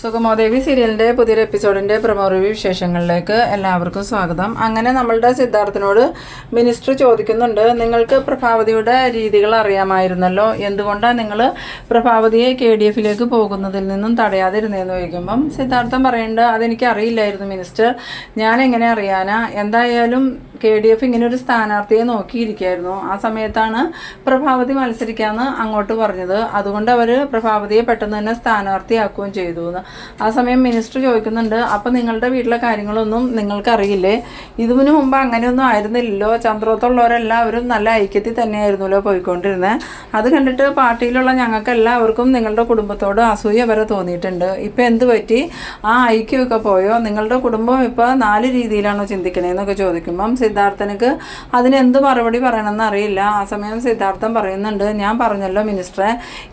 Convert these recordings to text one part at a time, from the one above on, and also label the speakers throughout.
Speaker 1: സുഗമോദേവി സീരിയലിന്റെ പുതിയൊരു എപ്പിസോഡിന്റെ promo review വിശേഷങ്ങളിലേക്ക് എല്ലാവർക്കും സ്വാഗതം. അങ്ങനെ നമ്മളുടെ സിദ്ധാർത്ഥനോട് മിനിസ്റ്റർ ചോദിക്കുന്നുണ്ട് നിങ്ങൾക്ക് പ്രഭാവതിയുടെ രീതികൾ അറിയാമായിരുന്നല്ലോ? എന്തുകൊണ്ടാണ് നിങ്ങൾ പ്രഭാവതിയെ കെ ഡി എഫിലേക്ക് പോകുന്നതിൽ നിന്നും തടയാതിരുന്നതെന്ന് ചോദിക്കുമ്പം സിദ്ധാർത്ഥം പറയേണ്ട അതെനിക്ക് അറിയില്ലായിരുന്നു മിനിസ്റ്റർ ഞാൻ എങ്ങനെ അറിയാനാ? എന്തായാലും കെ ഡി എഫ് ഇങ്ങനെ ഒരു സ്ഥാനാർത്ഥിയെ നോക്കിയിരിക്കുകയായിരുന്നു ആ സമയത്താണ് പ്രഭാവതി മത്സരിക്കാമെന്ന് അങ്ങോട്ട് പറഞ്ഞത്. അതുകൊണ്ട് അവർ പ്രഭാവതിയെ പെട്ടെന്ന് തന്നെ സ്ഥാനാർത്ഥിയാക്കുകയും ചെയ്തു ആ സമയം മിനിസ്റ്റർ ചോദിക്കുന്നുണ്ട് അപ്പം നിങ്ങളുടെ വീട്ടിലെ കാര്യങ്ങളൊന്നും നിങ്ങൾക്കറിയില്ലേ? ഇതിനു മുമ്പ് അങ്ങനെയൊന്നും ആയിരുന്നില്ലല്ലോ. ചന്ദ്രോത്തുള്ളവരെല്ലാവരും നല്ല ഐക്യത്തിൽ തന്നെയായിരുന്നല്ലോ പോയിക്കൊണ്ടിരുന്നത് അത് കണ്ടിട്ട് പാർട്ടിയിലുള്ള ഞങ്ങൾക്ക് എല്ലാവർക്കും നിങ്ങളുടെ കുടുംബത്തോട് അസൂയ വരെ തോന്നിയിട്ടുണ്ട്. ഇപ്പം എന്ത് പറ്റി? ആ ഐക്യമൊക്കെ പോയോ? നിങ്ങളുടെ കുടുംബം ഇപ്പോൾ നാല് രീതിയിലാണോ ചിന്തിക്കണേന്നൊക്കെ ചോദിക്കുമ്പം സിദ്ധാർത്ഥനക്ക് അതിനെന്ത് മറുപടി പറയണമെന്ന് അറിയില്ല. ആ സമയം സിദ്ധാർത്ഥൻ പറയുന്നുണ്ട് ഞാൻ പറഞ്ഞല്ലോ മിനിസ്റ്ററെ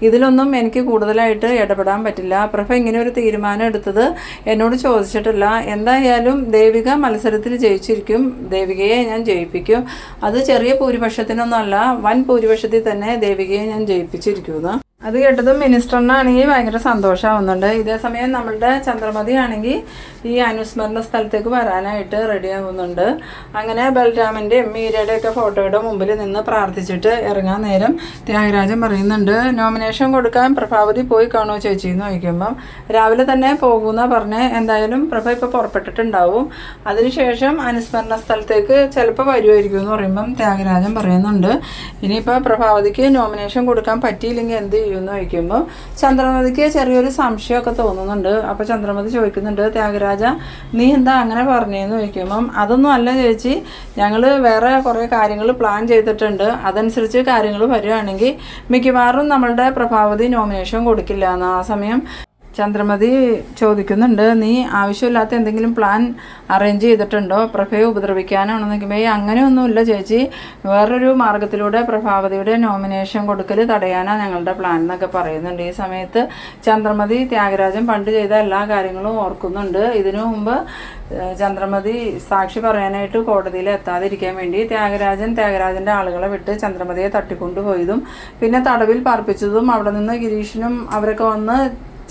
Speaker 1: ഇതിലൊന്നും എനിക്ക് കൂടുതലായിട്ട് ഇടപെടാൻ പറ്റില്ല. പ്രഭ ഇങ്ങനെ ഒരു തീരുമാനം എടുത്തത് എന്നോട് ചോദിച്ചിട്ടില്ല. എന്തായാലും ദേവിക മത്സരത്തിൽ ജയിച്ചിരിക്കും. ദേവികയെ ഞാൻ ജയിപ്പിക്കും. അത് ചെറിയ ഭൂരിപക്ഷത്തിനൊന്നുമല്ല വൻ ഭൂരിപക്ഷത്തിൽ തന്നെ ദേവികയെ ഞാൻ ജയിപ്പിച്ചിരിക്കുമെന്ന് അത് കേട്ടതും മിനിസ്റ്ററിനാണെങ്കിൽ ഭയങ്കര സന്തോഷമാവുന്നുണ്ട് ഇതേ സമയം നമ്മളുടെ ചന്ദ്രമതി ആണെങ്കിൽ ഈ അനുസ്മരണ സ്ഥലത്തേക്ക് വരാനായിട്ട് റെഡി ആവുന്നുണ്ട്. അങ്ങനെ ബൽരാമന്റെയും മീരയുടെ ഒക്കെ ഫോട്ടോയുടെ മുമ്പിൽ നിന്ന് പ്രാർത്ഥിച്ചിട്ട് ഇറങ്ങാൻ നേരം ത്യാഗരാജൻ പറയുന്നുണ്ട് നോമിനേഷൻ കൊടുക്കാൻ പ്രഭാവതി പോയി കാണുമോ ചേച്ചി? എന്ന് ചോദിക്കുമ്പം രാവിലെ തന്നെ പോകുമെന്ന് പറഞ്ഞ് എന്തായാലും പ്രഭ ഇപ്പോൾ പുറപ്പെട്ടിട്ടുണ്ടാവും. അതിനുശേഷം അനുസ്മരണ സ്ഥലത്തേക്ക് ചിലപ്പോൾ വരുമായിരിക്കും എന്ന് പറയുമ്പം ത്യാഗരാജൻ പറയുന്നുണ്ട്. ഇനിയിപ്പോൾ പ്രഭാവതിക്ക് നോമിനേഷൻ കൊടുക്കാൻ പറ്റിയില്ലെങ്കിൽ എന്ത് ചെയ്യുമെന്ന് ചോദിക്കുമ്പോൾ ചന്ദ്രമതിക്ക് ചെറിയൊരു സംശയമൊക്കെ തോന്നുന്നുണ്ട്. അപ്പോൾ ചന്ദ്രമതി ചോദിക്കുന്നുണ്ട് ത്യാഗരാജ നീ എന്താ അങ്ങനെ പറഞ്ഞതെന്ന് ചോദിക്കുമ്പം അതൊന്നും അല്ല ചേച്ചി. ഞങ്ങൾ വേറെ കുറേ കാര്യങ്ങൾ പ്ലാൻ ചെയ്തിട്ടുണ്ട്. അതനുസരിച്ച് കാര്യങ്ങൾ വരികയാണെങ്കിൽ മിക്കവാറും നമ്മളുടെ പ്രഭാവതി നോമിനേഷൻ കൊടുക്കില്ല. എന്ന് ആ സമയം ചന്ദ്രമതി ചോദിക്കുന്നുണ്ട് നീ ആവശ്യമില്ലാത്ത എന്തെങ്കിലും പ്ലാൻ അറേഞ്ച് ചെയ്തിട്ടുണ്ടോ? പ്രഭയെ ഉപദ്രവിക്കാനാണെന്ന് നോക്കുമ്പോൾ "ഏയ് അങ്ങനെയൊന്നുമില്ല ചേച്ചി. വേറൊരു മാർഗത്തിലൂടെ പ്രഭാവതിയുടെ നോമിനേഷൻ കൊടുക്കൽ തടയാനാണ് ഞങ്ങളുടെ പ്ലാൻ എന്നൊക്കെ പറയുന്നുണ്ട്. ഈ സമയത്ത് ചന്ദ്രമതി ത്യാഗരാജൻ പണ്ട് ചെയ്ത എല്ലാ കാര്യങ്ങളും ഓർക്കുന്നുണ്ട്. ഇതിനു മുമ്പ് ചന്ദ്രമതി സാക്ഷി പറയാനായിട്ട് കോടതിയിൽ എത്താതിരിക്കാൻ വേണ്ടി ത്യാഗരാജൻ ത്യാഗരാജന്റെ ആളുകളെ വിട്ട് ചന്ദ്രമതിയെ തട്ടിക്കൊണ്ടുപോയതും പിന്നെ തടവിൽ പാർപ്പിച്ചതും അവിടെ നിന്ന് ഗിരീഷിനും അവരൊക്കെ വന്ന്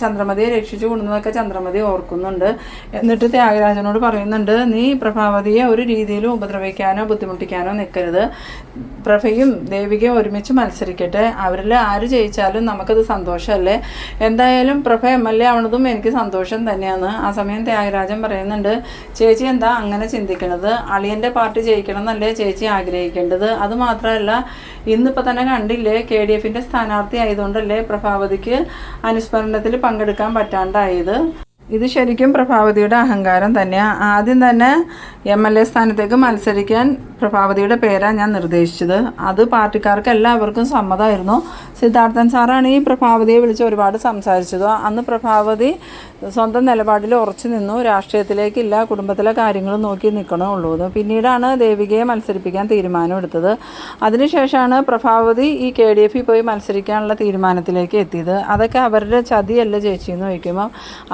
Speaker 1: ചന്ദ്രമതിയെ രക്ഷിച്ചു കൊണ്ടുവന്നതൊക്കെ ചന്ദ്രമതി ഓർക്കുന്നുണ്ട്. എന്നിട്ട് ത്യാഗരാജനോട് പറയുന്നുണ്ട് നീ പ്രഭാവതിയെ ഒരു രീതിയിലും ഉപദ്രവിക്കാനോ ബുദ്ധിമുട്ടിക്കാനോ നിൽക്കരുത്. പ്രഭയും ദേവികയും ഒരുമിച്ച് മത്സരിക്കട്ടെ. അവരിൽ ആര് ജയിച്ചാലും നമുക്കത് സന്തോഷമല്ലേ? എന്തായാലും പ്രഭ എം എൽ എ ആവണതും എനിക്ക് സന്തോഷം തന്നെയാണ്. ആ സമയം ത്യാഗരാജൻ പറയുന്നുണ്ട് ചേച്ചി എന്താ അങ്ങനെ ചിന്തിക്കണത്? അളിയന്റെ പാർട്ടി ജയിക്കണം എന്നല്ലേ ചേച്ചി ആഗ്രഹിക്കേണ്ടത്? അതുമാത്രമല്ല ഇന്നിപ്പോൾ തന്നെ കണ്ടില്ലേ കെ ഡി എഫിന്റെ സ്ഥാനാർത്ഥി ആയതുകൊണ്ടല്ലേ പ്രഭാവതിക്ക് അനുസ്മരണത്തിൽ പങ്കെടുക്കാൻ പറ്റാണ്ടായത്. ഇത് ശരിക്കും പ്രഭാവതിയുടെ അഹങ്കാരം തന്നെയാണ് ആദ്യം തന്നെ എം എൽ എ സ്ഥാനത്തേക്ക് മത്സരിക്കാൻ പ്രഭാവതിയുടെ പേരാണ് ഞാൻ നിർദ്ദേശിച്ചത്. അത് പാർട്ടിക്കാർക്ക് എല്ലാവർക്കും സമ്മതമായിരുന്നു സിദ്ധാർത്ഥൻ സാറാണ് ഈ പ്രഭാവതിയെ വിളിച്ച് ഒരുപാട് സംസാരിച്ചത്. അന്ന് പ്രഭാവതി സ്വന്തം നിലപാടിൽ ഉറച്ചു നിന്നു. രാഷ്ട്രീയത്തിലേക്കില്ല കുടുംബത്തിലെ കാര്യങ്ങൾ നോക്കി നിൽക്കണമുള്ളൂ പിന്നീടാണ് ദേവികയെ മത്സരിപ്പിക്കാൻ തീരുമാനമെടുത്തത്. അതിനുശേഷമാണ് പ്രഭാവതി ഈ കെ ഡി എഫിൽ പോയി മത്സരിക്കാനുള്ള തീരുമാനത്തിലേക്ക് എത്തിയത്. അതൊക്കെ അവരുടെ ചതിയല്ല ചേച്ചി എന്ന് ചോദിക്കുമ്പോൾ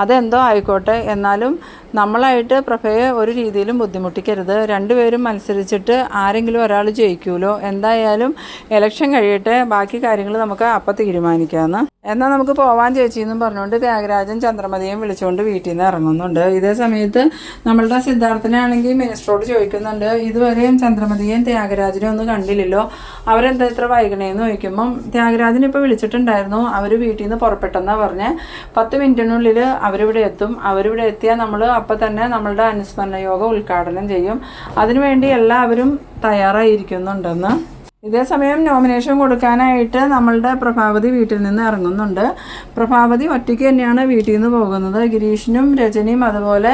Speaker 1: അതെന്തോ ആയിക്കോട്ടെ എന്നാലും നമ്മളായിട്ട് പ്രഭയെ ഒരു രീതിയിലും ബുദ്ധിമുട്ടിക്കരുത്. രണ്ടുപേരും മത്സരിച്ചിട്ട് ആരെങ്കിലും ഒരാൾ ജയിക്കുമല്ലോ എന്തായാലും ഇലക്ഷൻ കഴിയട്ടെ. ബാക്കി കാര്യങ്ങൾ നമുക്ക് അപ്പം തീരുമാനിക്കാമെന്ന്. എന്നാൽ നമുക്ക് പോവാൻ ചേച്ചി എന്നും പറഞ്ഞുകൊണ്ട് ത്യാഗരാജൻ ചന്ദ്രമതിയും വിളിച്ചുകൊണ്ട് വീട്ടിൽ നിന്ന് ഇറങ്ങുന്നുണ്ട്. ഇതേ സമയത്ത് നമ്മളുടെ സിദ്ധാർത്ഥനാണെങ്കിൽ മിനിസ്റ്ററോട് ചോദിക്കുന്നുണ്ട് ഇതുവരെയും ചന്ദ്രമതിയെയും ത്യാഗരാജനെയും ഒന്നും കണ്ടില്ലല്ലോ. അവരെന്താ ഇത്ര വൈകണേന്ന് ചോദിക്കുമ്പം ത്യാഗരാജൻ ഇപ്പോൾ വിളിച്ചിട്ടുണ്ടായിരുന്നു. അവർ വീട്ടിൽ നിന്ന് പുറപ്പെട്ടെന്നാണ് പറഞ്ഞ്. പത്ത് മിനിറ്റിനുള്ളിൽ അവരിവിടെ എത്തും. അവരിവിടെ എത്തിയാൽ നമ്മൾ അപ്പോൾ തന്നെ നമ്മളുടെ അനുസ്മരണ യോഗം ഉദ്ഘാടനം ചെയ്യും. അതിനുവേണ്ടി എല്ലാവരും തയ്യാറായിരിക്കുന്നുണ്ടെന്ന് ഇതേ സമയം നോമിനേഷൻ കൊടുക്കാനായിട്ട് നമ്മളുടെ പ്രഭാവതി വീട്ടിൽ നിന്ന് ഇറങ്ങുന്നുണ്ട്. പ്രഭാവതി ഒറ്റയ്ക്ക് തന്നെയാണ് വീട്ടിൽ നിന്ന് പോകുന്നത്. ഗിരീഷിനും രജനിയും അതുപോലെ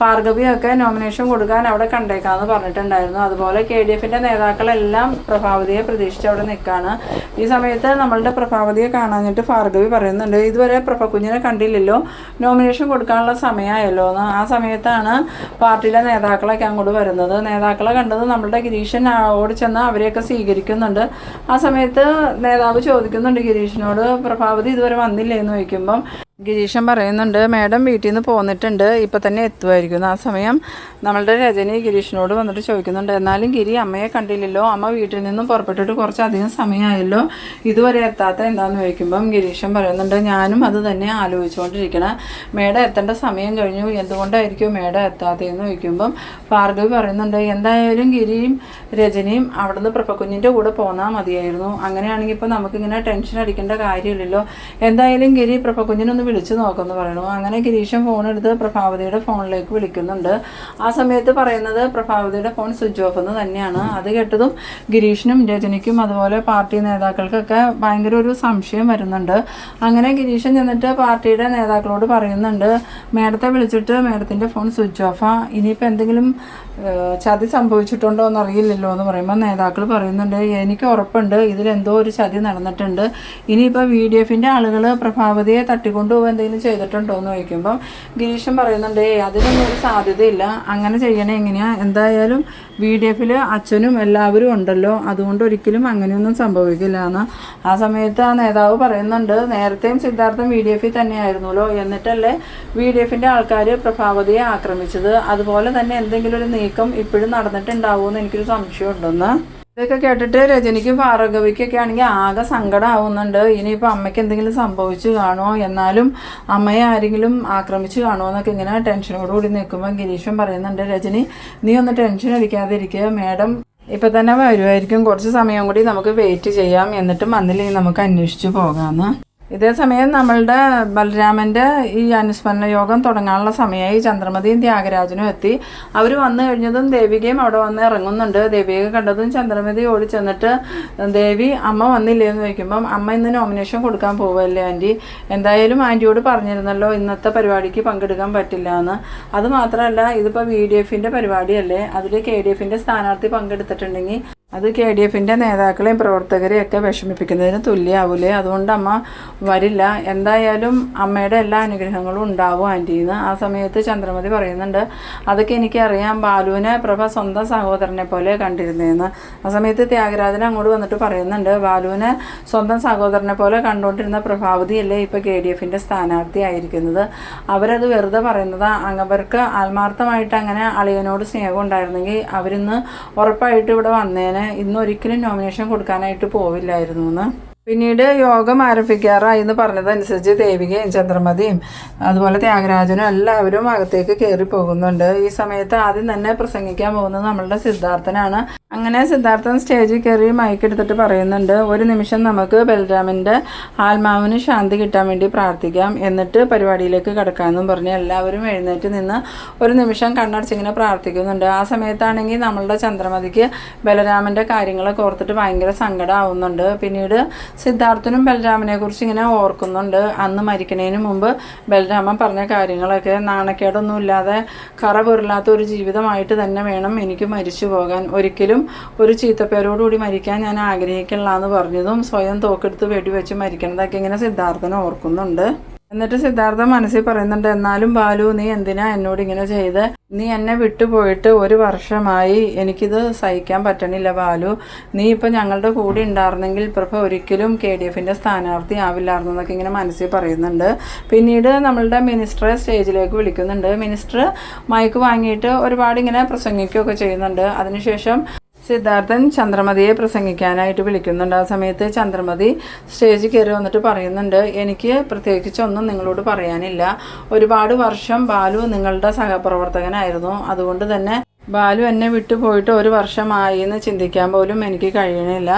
Speaker 1: ഭാർഗവിയും ഒക്കെ നോമിനേഷൻ കൊടുക്കാൻ അവിടെ കണ്ടേക്കാന്ന് പറഞ്ഞിട്ടുണ്ടായിരുന്നു. അതുപോലെ കെ ഡി എഫിന്റെ നേതാക്കളെല്ലാം പ്രഭാവതിയെ പ്രതീക്ഷിച്ച് അവിടെ നിൽക്കുകയാണ് ഈ സമയത്ത് നമ്മളുടെ പ്രഭാവതിയെ കാണാനായിട്ട് ഭാർഗവി പറയുന്നുണ്ട് ഇതുവരെ പ്രഭക്കുഞ്ഞിനെ കണ്ടില്ലല്ലോ. നോമിനേഷൻ കൊടുക്കാനുള്ള സമയമായല്ലോ എന്ന് ആ സമയത്താണ് പാർട്ടിയിലെ നേതാക്കളൊക്കെ അങ്ങോട്ട് വരുന്നത്. നേതാക്കളെ കണ്ടത് നമ്മളുടെ ഗിരീഷൻ ഓടിച്ചെന്ന് ഓടി ചെന്ന് സ്വീകരിക്കുന്നുണ്ട് ആ സമയത്ത് നേതാവ് ചോദിക്കുന്നുണ്ട് ഗിരീഷിനോട് പ്രഭാവതി ഇതുവരെ വന്നില്ലേ എന്ന് ചോദിക്കുമ്പം ഗിരീഷൻ പറയുന്നുണ്ട് മാഡം വീട്ടിൽ നിന്ന് പോന്നിട്ടുണ്ട് ഇപ്പം തന്നെ എത്തുമായിരിക്കും ആ സമയം നമ്മളുടെ രജനി ഗിരീഷിനോട് വന്നിട്ട് ചോദിക്കുന്നുണ്ട്. എന്നാലും ഗിരി അമ്മയെ കണ്ടില്ലല്ലോ. അമ്മ വീട്ടിൽ നിന്നും പുറപ്പെട്ടിട്ട് കുറച്ചധികം സമയമായല്ലോ. ഇതുവരെ എത്താത്ത എന്താണെന്ന് ചോദിക്കുമ്പം ഗിരീഷൻ പറയുന്നുണ്ട് ഞാനും അത് തന്നെ ആലോചിച്ചുകൊണ്ടിരിക്കണം. മേഡം എത്തേണ്ട സമയം കഴിഞ്ഞു. എന്തുകൊണ്ടായിരിക്കും മേഡം എത്താത്തതെന്ന് ചോദിക്കുമ്പം ഭാർഗവി പറയുന്നുണ്ട് എന്തായാലും ഗിരിയും രജനിയും അവിടുന്ന് പ്രഭക്കുഞ്ഞിന്റെ കൂടെ പോന്നാൽ മതിയായിരുന്നു. അങ്ങനെയാണെങ്കിൽ ഇപ്പോൾ നമുക്കിങ്ങനെ ടെൻഷൻ അടിക്കേണ്ട കാര്യമില്ലല്ലോ. എന്തായാലും ഗിരി പ്രഭക്കുഞ്ഞിനൊന്ന് വിളിച്ചു നോക്കുമെന്ന് പറയണു അങ്ങനെ ഗിരീഷൻ ഫോൺ എടുത്ത് പ്രഭാവതിയുടെ ഫോണിലേക്ക് വിളിക്കുന്നുണ്ട്. ആ സമയത്ത് പറയുന്നത് പ്രഭാവതിയുടെ ഫോൺ സ്വിച്ച് ഓഫ് എന്ന് തന്നെയാണ്. അത് കേട്ടതും ഗിരീഷിനും രജനിക്കും അതുപോലെ പാർട്ടി നേതാക്കൾക്കൊക്കെ ഭയങ്കര ഒരു സംശയം വരുന്നുണ്ട്. അങ്ങനെ ഗിരീഷൻ ചെന്നിട്ട് പാർട്ടിയുടെ നേതാക്കളോട് പറയുന്നുണ്ട് മേഡത്തെ വിളിച്ചിട്ട് മേഡത്തിന്റെ ഫോൺ സ്വിച്ച് ഓഫാ ഇനിയിപ്പോൾ എന്തെങ്കിലും ചതി സംഭവിച്ചിട്ടുണ്ടോ എന്ന് അറിയില്ലല്ലോ എന്ന് പറയുമ്പോൾ നേതാക്കൾ പറയുന്നുണ്ട് എനിക്ക് ഉറപ്പുണ്ട്. ഇതിലെന്തോ ഒരു ചതി നടന്നിട്ടുണ്ട്. ഇനിയിപ്പോൾ വി ഡി എഫിന്റെ ആളുകൾ പ്രഭാവതിയെ തട്ടിക്കൊണ്ടുപോകുക എന്തെങ്കിലും ചെയ്തിട്ടുണ്ടോ എന്ന് ചോദിക്കുമ്പം ഗിരീഷൻ പറയുന്നുണ്ട് ഏ അതിനൊന്നും ഒരു സാധ്യതയില്ല. അങ്ങനെ ചെയ്യണേ എങ്ങനെയാ? എന്തായാലും വി ഡി എഫിൽ അച്ഛനും എല്ലാവരും ഉണ്ടല്ലോ. അതുകൊണ്ട് ഒരിക്കലും അങ്ങനെയൊന്നും സംഭവിക്കില്ല. എന്ന് ആ സമയത്ത് ആ നേതാവ് പറയുന്നുണ്ട് നേരത്തെയും സിദ്ധാർത്ഥം വി ഡി എഫിൽ തന്നെയായിരുന്നല്ലോ. എന്നിട്ടല്ലേ വി ഡി എഫിന്റെ ആൾക്കാർ പ്രഭാവതിയെ ആക്രമിച്ചത്? അതുപോലെ തന്നെ എന്തെങ്കിലും ഒരു നീക്കം ഇപ്പോഴും നടന്നിട്ടുണ്ടാവുമെന്ന് എനിക്കൊരു സംശയം ഉണ്ടെന്ന് ഇതൊക്കെ കേട്ടിട്ട് രജനിക്കും ഭാർഗവിക്കൊക്കെ ആണെങ്കിൽ ആകെ സങ്കടം ആവുന്നുണ്ട് ഇനിയിപ്പോൾ അമ്മയ്ക്ക് എന്തെങ്കിലും സംഭവിച്ചു കാണുമോ എന്നാലും അമ്മയെ ആരെങ്കിലും ആക്രമിച്ചു കാണുമോ എന്നൊക്കെ ഇങ്ങനെ ടെൻഷനോടുകൂടി നിൽക്കുമ്പോൾ ഗിരീഷൻ പറയുന്നുണ്ട് രജനി നീ ഒന്ന് ടെൻഷൻ അടിക്കാതിരിക്കുക മാഡം ഇപ്പം തന്നെ വരുമായിരിക്കും കുറച്ച് സമയം കൂടി നമുക്ക് വെയിറ്റ് ചെയ്യാം. എന്നിട്ട് വന്നില്ലെങ്കിൽ നമുക്ക് അന്വേഷിച്ച് പോകാമെന്ന് ഇതേ സമയം നമ്മളുടെ ബലരാമന്റെ ഈ അനുസ്മരണ യോഗം തുടങ്ങാനുള്ള സമയമായി ചന്ദ്രമതിയും ത്യാഗരാജനും എത്തി. അവർ വന്നു കഴിഞ്ഞതും ദേവികയും അവിടെ വന്ന് ഇറങ്ങുന്നുണ്ട്. ദേവിക കണ്ടതും ചന്ദ്രമതി ഓടി ചെന്നിട്ട് ദേവി അമ്മ വന്നില്ലേ എന്ന് ചോദിക്കുമ്പം അമ്മ ഇന്ന് നോമിനേഷൻ കൊടുക്കാൻ പോവല്ലേ ആന്റി എന്തായാലും ആന്റിയോട് പറഞ്ഞിരുന്നല്ലോ ഇന്നത്തെ പരിപാടിക്ക് പങ്കെടുക്കാൻ പറ്റില്ല എന്ന് അത് മാത്രമല്ല ഇതിപ്പോൾ വി ഡി എഫിന്റെ പരിപാടിയല്ലേ? അതിൽ കെ ഡി എഫിന്റെ സ്ഥാനാർത്ഥി പങ്കെടുത്തിട്ടുണ്ടെങ്കിൽ അത് കെ ഡി എഫിന്റെ നേതാക്കളെയും പ്രവർത്തകരെയും ഒക്കെ വിഷമിപ്പിക്കുന്നതിന് തുല്യാവൂലേ? അതുകൊണ്ട് അമ്മ വരില്ല. എന്തായാലും അമ്മയുടെ എല്ലാ അനുഗ്രഹങ്ങളും ഉണ്ടാവും ആന്റീന്ന് ആ സമയത്ത് ചന്ദ്രമതി പറയുന്നുണ്ട് അതൊക്കെ എനിക്കറിയാം. ബാലുവിനെ പ്രഭ സ്വന്തം സഹോദരനെ പോലെ കണ്ടിരുന്നതെന്ന് ആ സമയത്ത് ത്യാഗരാജൻ അങ്ങോട്ട് വന്നിട്ട് പറയുന്നുണ്ട് ബാലുവിനെ സ്വന്തം സഹോദരനെ പോലെ കണ്ടുകൊണ്ടിരുന്ന പ്രഭാവതിയല്ലേ ഇപ്പോൾ കെ ഡി എഫിന്റെ സ്ഥാനാർത്ഥി ആയിരിക്കുന്നത് അവരത് വെറുതെ പറയുന്നത്. അങ്ങവർക്ക് ആത്മാർത്ഥമായിട്ട് അങ്ങനെ അളിയനോട് സ്നേഹം ഉണ്ടായിരുന്നെങ്കിൽ അവരിന്ന് ഉറപ്പായിട്ട് ഇവിടെ വന്നേനെ. ഇന്ന് ഒരിക്കലും നോമിനേഷൻ കൊടുക്കാനായിട്ട് പോവില്ലായിരുന്നു എന്ന് പിന്നീട് യോഗം ആരംഭിക്കാറായി എന്ന് പറഞ്ഞതനുസരിച്ച് ദേവികയും ചന്ദ്രമതിയും അതുപോലെ ത്യാഗരാജനും എല്ലാവരും അകത്തേക്ക് കയറി പോകുന്നുണ്ട്. ഈ സമയത്ത് ആദ്യം തന്നെ പ്രസംഗിക്കാൻ പോകുന്നത് നമ്മളുടെ സിദ്ധാർത്ഥനാണ്. അങ്ങനെ സിദ്ധാർത്ഥൻ സ്റ്റേജിൽ കയറി മൈക്ക് എടുത്തിട്ട് പറയുന്നുണ്ട് ഒരു നിമിഷം നമുക്ക് ബലരാമന്റെ ആത്മാവിന് ശാന്തി കിട്ടാൻ വേണ്ടി പ്രാർത്ഥിക്കാം. എന്നിട്ട് പരിപാടിയിലേക്ക് കിടക്കാമെന്നും പറഞ്ഞ് എല്ലാവരും എഴുന്നേറ്റ് നിന്ന് ഒരു നിമിഷം കണ്ണടച്ചിങ്ങനെ പ്രാർത്ഥിക്കുന്നുണ്ട്. ആ സമയത്താണെങ്കിൽ നമ്മളുടെ ചന്ദ്രമതിക്ക് ബലരാമന്റെ കാര്യങ്ങളൊക്കെ ഓർത്തിട്ട് ഭയങ്കര സങ്കടമാവുന്നുണ്ട്. പിന്നീട് സിദ്ധാർത്ഥനും ബലരാമനെ കുറിച്ച് ഇങ്ങനെ ഓർക്കുന്നുണ്ട്. അന്ന് മരിക്കുന്നതിന് മുമ്പ് ബലരാമൻ പറഞ്ഞ കാര്യങ്ങളൊക്കെ നാണക്കേടൊന്നും ഇല്ലാതെ കറ ഒരു ജീവിതമായിട്ട് തന്നെ വേണം എനിക്ക് മരിച്ചു പോകാൻ. ഒരിക്കലും ഒരു ചീത്തപ്പേരോടുകൂടി മരിക്കാൻ ഞാൻ ആഗ്രഹിക്കില്ല എന്ന് പറഞ്ഞതും സ്വയം തോക്കെടുത്ത് വെടിവെച്ച് മരിക്കണതൊക്കെ ഇങ്ങനെ സിദ്ധാർത്ഥന ഓർക്കുന്നുണ്ട്. എന്നിട്ട് സിദ്ധാർത്ഥ മനസ്സിൽ പറയുന്നുണ്ട് എന്നാലും ബാലു നീ എന്തിനാ എന്നോട് ഇങ്ങനെ ചെയ്ത്? നീ എന്നെ വിട്ടുപോയിട്ട് ഒരു വർഷമായി എനിക്കിത് സഹിക്കാൻ പറ്റണില്ല ബാലു. നീ ഇപ്പം ഞങ്ങളുടെ കൂടെ ഉണ്ടായിരുന്നെങ്കിൽ പ്രഭ ഒരിക്കലും കെ ഡി എഫിന്റെ സ്ഥാനാർത്ഥി ആവില്ലായിരുന്നു എന്നൊക്കെ ഇങ്ങനെ മനസ്സിൽ പറയുന്നുണ്ട്. പിന്നീട് നമ്മളുടെ മിനിസ്റ്ററെ സ്റ്റേജിലേക്ക് വിളിക്കുന്നുണ്ട്. മിനിസ്റ്റർ മൈക്ക് വാങ്ങിയിട്ട് ഒരുപാട് ഇങ്ങനെ പ്രസംഗിക്കുകയൊക്കെ ചെയ്യുന്നുണ്ട്. അതിനുശേഷം സിദ്ധാർത്ഥൻ ചന്ദ്രമതിയെ പ്രസംഗിക്കാനായിട്ട് വിളിക്കുന്നുണ്ട്. ആ സമയത്ത് ചന്ദ്രമതി സ്റ്റേജിൽ കയറി വന്നിട്ട് പറയുന്നുണ്ട് എനിക്ക് പ്രത്യേകിച്ചൊന്നും നിങ്ങളോട് പറയാനില്ല. ഒരുപാട് വർഷം ബാലു നിങ്ങളുടെ സഹപ്രവർത്തകനായിരുന്നു. അതുകൊണ്ട് തന്നെ ബാലു എന്നെ വിട്ടു പോയിട്ട് ഒരു വർഷമായി എന്ന് ചിന്തിക്കാൻ പോലും എനിക്ക് കഴിയണില്ല.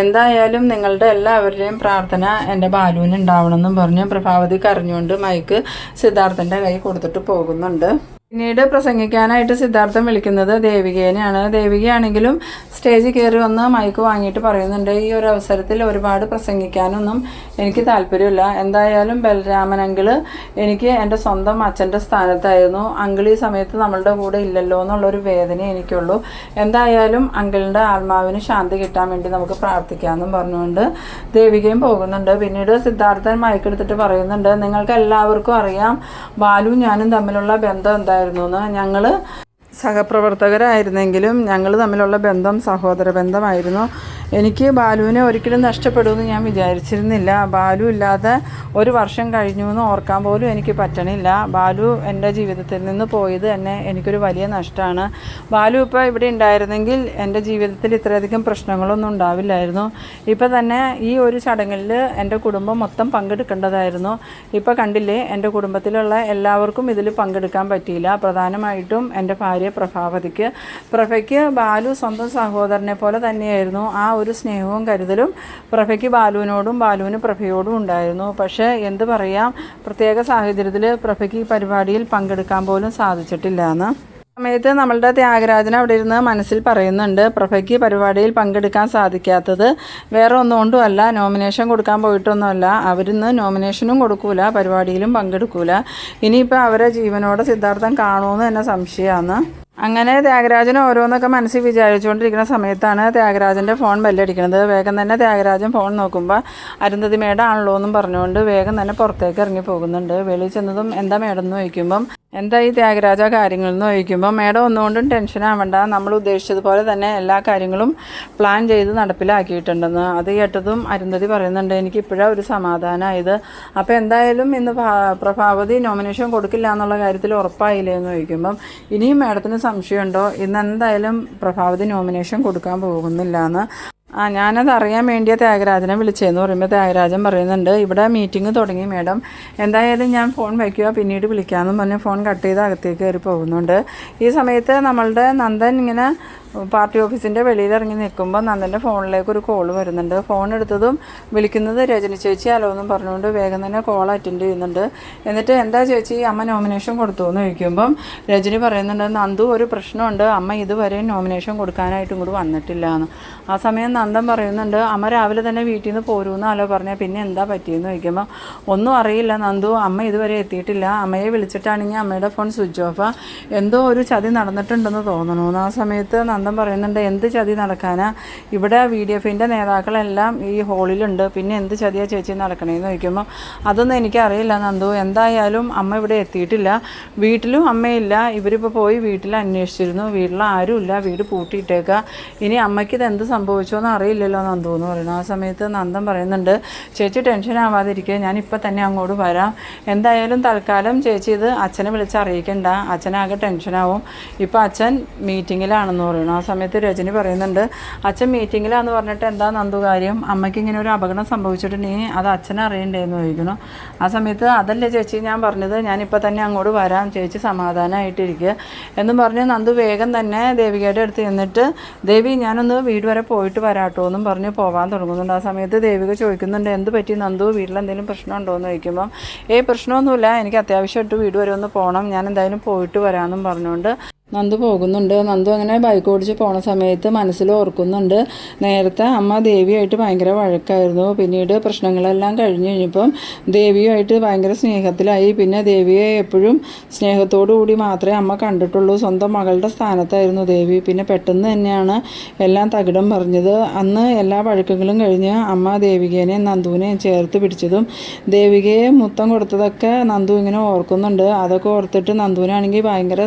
Speaker 1: എന്തായാലും നിങ്ങളുടെ എല്ലാവരുടെയും പ്രാർത്ഥന എന്റെ ബാലുവിന് ഉണ്ടാവണമെന്നും പറഞ്ഞ് പ്രഭാവതി കരഞ്ഞുകൊണ്ട് മൈക്ക് സിദ്ധാർത്ഥന്റെ കൈ കൊടുത്തിട്ട് പോകുന്നുണ്ട്. പിന്നീട് പ്രസംഗിക്കാനായിട്ട് സിദ്ധാർത്ഥം വിളിക്കുന്നത് ദേവികേനെയാണ്. ദേവികയാണെങ്കിലും സ്റ്റേജിൽ കയറി വന്ന് മൈക്ക് വാങ്ങിയിട്ട് പറയുന്നുണ്ട് ഈ ഒരു അവസരത്തിൽ ഒരുപാട് പ്രസംഗിക്കാനൊന്നും എനിക്ക് താല്പര്യമില്ല. എന്തായാലും ബലരാമൻ അങ്കിൾ എനിക്ക് എന്റെ സ്വന്തം അച്ഛന്റെ സ്ഥാനത്തായിരുന്നു. അങ്കിൾ ഈ സമയത്ത് നമ്മളുടെ കൂടെ ഇല്ലല്ലോ എന്നുള്ളൊരു വേദന എനിക്കുള്ളൂ. എന്തായാലും അങ്കിളിന്റെ ആത്മാവിന് ശാന്തി കിട്ടാൻ വേണ്ടി നമുക്ക് പ്രാർത്ഥിക്കാമെന്നും പറഞ്ഞുകൊണ്ട് ദേവികയും പോകുന്നുണ്ട്. പിന്നീട് സിദ്ധാർത്ഥൻ മയക്കെടുത്തിട്ട് പറയുന്നുണ്ട് നിങ്ങൾക്ക് എല്ലാവർക്കും അറിയാം ബാലു ഞാനും തമ്മിലുള്ള ബന്ധം എന്തായിരുന്നു എന്ന് ഞങ്ങൾ സഹപ്രവർത്തകരായിരുന്നെങ്കിലും ഞങ്ങൾ തമ്മിലുള്ള ബന്ധം സഹോദര ബന്ധമായിരുന്നു എനിക്ക് ബാലുവിനെ ഒരിക്കലും നഷ്ടപ്പെടുമെന്ന് ഞാൻ വിചാരിച്ചിരുന്നില്ല. ബാലു ഇല്ലാതെ ഒരു വർഷം കഴിഞ്ഞു എന്ന് ഓർക്കാൻ പോലും എനിക്ക് പറ്റണില്ല. ബാലു എന്റെ ജീവിതത്തിൽ നിന്ന് പോയത് തന്നെ എനിക്കൊരു വലിയ നഷ്ടമാണ്. ബാലു ഇപ്പോൾ ഇവിടെ ഉണ്ടായിരുന്നെങ്കിൽ എന്റെ ജീവിതത്തിൽ ഇത്രയധികം പ്രശ്നങ്ങളൊന്നും ഉണ്ടാവില്ലായിരുന്നു. ഇപ്പോൾ തന്നെ ഈ ഒരു ചടങ്ങിൽ എന്റെ കുടുംബം മൊത്തം പങ്കെടുക്കേണ്ടതായിരുന്നു. ഇപ്പോൾ കണ്ടില്ലേ എന്റെ കുടുംബത്തിലുള്ള എല്ലാവർക്കും ഇതിൽ പങ്കെടുക്കാൻ പറ്റിയില്ല. പ്രധാനമായിട്ടും എന്റെ ഭാര്യ പ്രഭാവതിക്ക്. പ്രഭയ്ക്ക് ബാലു സ്വന്തം സഹോദരനെ പോലെ തന്നെയായിരുന്നു. ആ ഒരു സ്നേഹവും കരുതലും പ്രഭയ്ക്ക് ബാലുവിനോടും ബാലുവിന് പ്രഭയോടും ഉണ്ടായിരുന്നു. പക്ഷേ എന്ത് പറയാം? പ്രത്യേക സാഹചര്യത്തിൽ പ്രഭയ്ക്ക് ഈ പരിപാടിയിൽ പങ്കെടുക്കാൻ പോലും സാധിച്ചിട്ടില്ല എന്ന്. സമയത്ത് നമ്മളുടെ ത്യാഗരാജൻ അവിടെ ഇരുന്ന് മനസ്സിൽ പറയുന്നുണ്ട് പ്രഭയ്ക്ക് പരിപാടിയിൽ പങ്കെടുക്കാൻ സാധിക്കാത്തത് വേറെ ഒന്നുകൊണ്ടും അല്ല നോമിനേഷൻ കൊടുക്കാൻ പോയിട്ടൊന്നുമല്ല. അവരിന്ന് നോമിനേഷനും കൊടുക്കൂല പരിപാടിയിലും പങ്കെടുക്കൂല. ഇനിയിപ്പോൾ അവരെ ജീവനോടെ സിദ്ധാർത്ഥം കാണുമെന്ന് തന്നെ സംശയമാണ്. അങ്ങനെ ത്യാഗരാജൻ ഓരോന്നൊക്കെ മനസ്സിൽ വിചാരിച്ചുകൊണ്ടിരിക്കുന്ന സമയത്താണ് ത്യാഗരാജന്റെ ഫോൺ ബെല്ലടിക്കുന്നത്. വേഗം തന്നെ ത്യാഗരാജൻ ഫോൺ നോക്കുമ്പോൾ അരുന്ധതി മേഡം ആണല്ലോ എന്നും പറഞ്ഞുകൊണ്ട് വേഗം തന്നെ പുറത്തേക്ക് ഇറങ്ങി പോകുന്നുണ്ട് വെളിയിൽ ചെന്നതും എന്താ മേഡം എന്ന് ചോദിക്കുമ്പം എന്താ ഈ ത്യാഗരാജ കാര്യങ്ങൾ എന്ന് ചോദിക്കുമ്പോൾ മേഡം ഒന്നുകൊണ്ടും ടെൻഷൻ ആവണ്ട. നമ്മൾ ഉദ്ദേശിച്ചതുപോലെ തന്നെ എല്ലാ കാര്യങ്ങളും പ്ലാൻ ചെയ്ത് നടപ്പിലാക്കിയിട്ടുണ്ടെന്ന് അത് കേട്ടതും അരുന്ധതി പറയുന്നുണ്ട്. എനിക്ക് ഇപ്പോഴാണ് ഒരു സമാധാനമായത് അപ്പോൾ എന്തായാലും ഇന്ന് പ്രഭാവതി നോമിനേഷൻ കൊടുക്കില്ല എന്നുള്ള കാര്യത്തിൽ ഉറപ്പായില്ലേ എന്ന് ചോദിക്കുമ്പം ഇനിയും മേഡത്തിന് സംശയമുണ്ടോ? ഇന്ന് എന്തായാലും പ്രഭാവതി നോമിനേഷൻ കൊടുക്കാൻ പോകുന്നില്ല എന്ന് ആ ഞാനത് അറിയാൻ വേണ്ടിയ ത്യാഗരാജനെ വിളിച്ചതെന്ന് പറയുമ്പോൾ ത്യാഗരാജൻ പറയുന്നുണ്ട് ഇവിടെ മീറ്റിംഗ് തുടങ്ങി മേഡം എന്തായാലും ഞാൻ ഫോൺ വയ്ക്കുക പിന്നീട് വിളിക്കാമെന്നും പറഞ്ഞ് ഫോൺ കട്ട് ചെയ്ത് അകത്തേക്ക് കയറി പോകുന്നുണ്ട്. ഈ സമയത്ത് നമ്മളുടെ നന്ദൻ ഇങ്ങനെ പാർട്ടി ഓഫീസിന്റെ വെളിയിൽ ഇറങ്ങി നിൽക്കുമ്പോൾ നന്ദന്റെ ഫോണിലേക്ക് ഒരു കോൾ വരുന്നുണ്ട്. ഫോൺ എടുത്തതും വിളിക്കുന്നത് രജനി ചേച്ചി ഹലോ എന്നും പറഞ്ഞുകൊണ്ട് വേഗം തന്നെ കോൾ അറ്റൻഡ് ചെയ്യുന്നുണ്ട്. എന്നിട്ട് എന്താ ചേച്ചി അമ്മ നോമിനേഷൻ കൊടുത്തു എന്ന് ചോദിക്കുമ്പം രജനി പറയുന്നുണ്ട് നന്ദു ഒരു പ്രശ്നമുണ്ട്. അമ്മ ഇതുവരെ നോമിനേഷൻ കൊടുക്കാനായിട്ട് ഇങ്ങോട്ട് വന്നിട്ടില്ല എന്ന് ആ സമയം നന്ദൻ പറയുന്നുണ്ട് അമ്മ രാവിലെ തന്നെ വീട്ടിൽ നിന്ന് പോരൂന്ന് അലോ പറഞ്ഞാൽ പിന്നെ എന്താ പറ്റിയെന്ന് ചോദിക്കുമ്പോൾ ഒന്നും അറിയില്ല നന്ദു. അമ്മ ഇതുവരെ എത്തിയിട്ടില്ല. അമ്മയെ വിളിച്ചിട്ടാണെങ്കിൽ അമ്മയുടെ ഫോൺ സ്വിച്ച് ഓഫാ എന്തോ ഒരു ചതി നടന്നിട്ടുണ്ടെന്ന് തോന്നുന്നു ആ സമയത്ത് നന്ദൻ പറയുന്നുണ്ട് എന്ത് ചതി നടക്കാനാ? ഇവിടെ വി ഡി എഫിന്റെ നേതാക്കളെല്ലാം ഈ ഹോളിലുണ്ട് പിന്നെ എന്ത് ചതിയാ ചേച്ചി നടക്കണേന്ന് ചോദിക്കുമ്പോൾ അതൊന്നും എനിക്കറിയില്ല നന്ദു എന്തായാലും അമ്മ ഇവിടെ എത്തിയിട്ടില്ല വീട്ടിലും അമ്മയില്ല ഇവരിപ്പോൾ പോയി വീട്ടിൽ അന്വേഷിച്ചിരുന്നു വീട്ടിൽ ആരുമില്ല വീട് പൂട്ടിയിട്ടേക്കുക ഇനി അമ്മയ്ക്ക് ഇത് എന്ത് സംഭവിച്ചോന്ന് അറിയില്ലല്ലോ നന്ദു എന്ന് പറയുന്നു. ആ സമയത്ത് നന്ദൻ പറയുന്നുണ്ട് ചേച്ചി ടെൻഷൻ ആവാതിരിക്കുക ഞാനിപ്പോൾ തന്നെ അങ്ങോട്ട് വരാം. എന്തായാലും തൽക്കാലം ചേച്ചി ഇത് അച്ഛനെ വിളിച്ച് അറിയിക്കണ്ട അച്ഛനാകെ ടെൻഷനാവും. ഇപ്പം അച്ഛൻ മീറ്റിങ്ങിലാണെന്ന് പറയുന്നു. ആ സമയത്ത് രജനി പറയുന്നുണ്ട് അച്ഛൻ മീറ്റിങ്ങിലാന്ന് പറഞ്ഞിട്ട് എന്താ നന്ദു കാര്യം? അമ്മയ്ക്ക് ഇങ്ങനെ ഒരു അപകടം സംഭവിച്ചിട്ട് നീ അത് അച്ഛനെ അറിയണ്ടേന്ന് ചോദിക്കുന്നു. ആ സമയത്ത് അതല്ലേ ചേച്ചി ഞാൻ പറഞ്ഞത്? ഞാനിപ്പോൾ തന്നെ അങ്ങോട്ട് വരാം ചേച്ചി സമാധാനമായിട്ടിരിക്കുക എന്നും പറഞ്ഞ് നന്ദു വേഗം തന്നെ ദേവികയുടെ അടുത്ത് ചെന്നിട്ട് ദേവി ഞാനൊന്ന് വീട് വരെ പോയിട്ട് വരാട്ടോ എന്നും പറഞ്ഞ് പോകാൻ തുടങ്ങുന്നുണ്ട്. ആ സമയത്ത് ദേവിക ചോദിക്കുന്നുണ്ട് എന്ത് പറ്റി നന്ദു? വീട്ടിൽ എന്തെങ്കിലും പ്രശ്നമുണ്ടോ? എന്ന് ചോദിക്കുമ്പം ഏ പ്രശ്നമൊന്നുമില്ല. എനിക്ക് അത്യാവശ്യമായിട്ട് വീട് വരെ ഒന്ന് പോകണം ഞാൻ എന്തായാലും പോയിട്ട് വരാമെന്നും പറഞ്ഞുകൊണ്ട് നന്ദു പോകുന്നുണ്ട്. നന്ദു അങ്ങനെ ബൈക്ക് ഓടിച്ച് പോണ സമയത്ത് മനസ്സിൽ ഓർക്കുന്നുണ്ട്. നേരത്തെ അമ്മ ദേവിയായിട്ട് ഭയങ്കര വഴക്കായിരുന്നു. പിന്നീട് പ്രശ്നങ്ങളെല്ലാം കഴിഞ്ഞ് കഴിഞ്ഞപ്പം ദേവിയുമായിട്ട് ഭയങ്കര സ്നേഹത്തിലായി. പിന്നെ ദേവിയെ എപ്പോഴും സ്നേഹത്തോടു കൂടി മാത്രമേ അമ്മ കണ്ടിട്ടുള്ളൂ. സ്വന്തം മകളുടെ സ്ഥാനത്തായിരുന്നു ദേവി. പിന്നെ പെട്ടെന്ന് തന്നെയാണ് എല്ലാം തകിടം പറഞ്ഞത് അന്ന് എല്ലാ വഴക്കുകളും കഴിഞ്ഞ് അമ്മ ദേവികേനെ നന്ദുവിനെ ചേർത്ത് പിടിച്ചതും ദേവികയെ മുത്തം കൊടുത്തതൊക്കെ നന്ദു ഇങ്ങനെ ഓർക്കുന്നുണ്ട്. അതൊക്കെ ഓർത്തിട്ട് നന്ദുവിനാണെങ്കിൽ ഭയങ്കര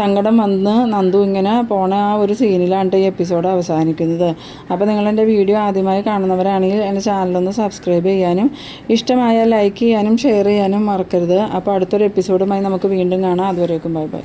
Speaker 1: സങ്കടം വന്ന് നന്ദു ഇങ്ങനെ പോണ ആ ഒരു സീനിലാണ് ഈ എപ്പിസോഡ് അവസാനിക്കുന്നത്. അപ്പോൾ നിങ്ങളെന്റെ വീഡിയോ ആദ്യമായി കാണുന്നവരാണെങ്കിൽ എന്റെ ചാനലൊന്ന് സബ്സ്ക്രൈബ് ചെയ്യാനും ഇഷ്ടമായാൽ ലൈക്ക് ചെയ്യാനും ഷെയർ ചെയ്യാനും മറക്കരുത്. അപ്പോൾ അടുത്തൊരു എപ്പിസോഡുമായി നമുക്ക് വീണ്ടും കാണാം. അതുവരേക്കും ബൈ ബൈ